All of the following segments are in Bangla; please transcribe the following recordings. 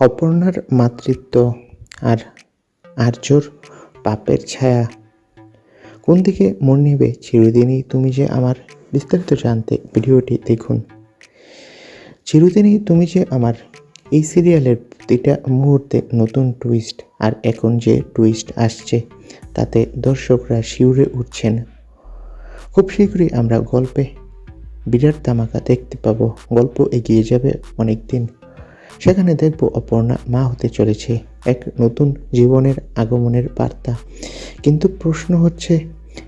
অপর্ণার মাতৃত্ব আর আর্যর পাপের ছায়া। কোন দিকে মন নেবে চিরদিনই তুমি যে আমার বিস্তারিত জানতে ভিডিওটি দেখুন। চিরদিনই তুমি যে আমার এই সিরিয়ালের প্রতিটা মুহূর্তে নতুন টুইস্ট আর এখন যে টুইস্ট আসছে, তাতে দর্শকরা শিউরে উঠছেন। খুব শীঘ্রই আমরা গল্পে বিরাট তামাকা দেখতে পাবো। গল্প এগিয়ে যাবে অনেক দিন সেখানে দেখব অপর্ণা মা হতে চলেছে এক নতুন জীবনের আগমনের বার্তা। কিন্তু প্রশ্ন হচ্ছে,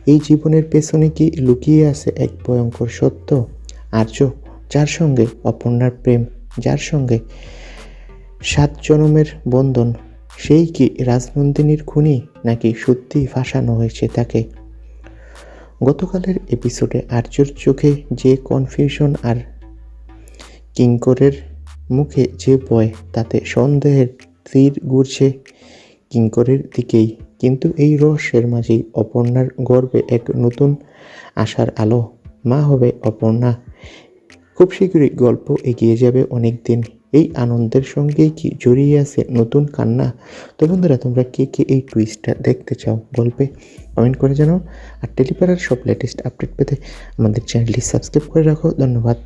এই জীবনের পেছনে কি লুকিয়ে আছে এক ভয়ঙ্কর সত্য? আর্য, যার সঙ্গে অপর্ণার প্রেম, যার সঙ্গে সাত জনমের বন্ধন, সেই কি রাজনন্দিনীর খুনি নাকি সত্যিই ফাঁসানো হয়েছে তাকে? গতকালের এপিসোডে আর্যর চোখে যে কনফিউশন আর কিঙ্করের মুখে যে ভয়, তাতে সন্দেহের তীর ঘুরছে কিঙ্করের দিকেই। কিন্তু এই রহস্যের মাঝেই অপর্ণার গর্বে এক নতুন আশার আলো। মা হবে অপর্ণা। খুব শীঘ্রই গল্প এগিয়ে যাবে অনেক দিন এই আনন্দের সঙ্গে কি জড়িয়ে আছে নতুন কান্না? তো বন্ধুরা, তোমরা কে কে এই টুইস্টটা দেখতে চাও গল্পে কমেন্ট করে জানাও। আর টেলিপাড়ার সব লেটেস্ট আপডেট পেতে আমাদের চ্যানেলটি সাবস্ক্রাইব করে রাখো। ধন্যবাদ।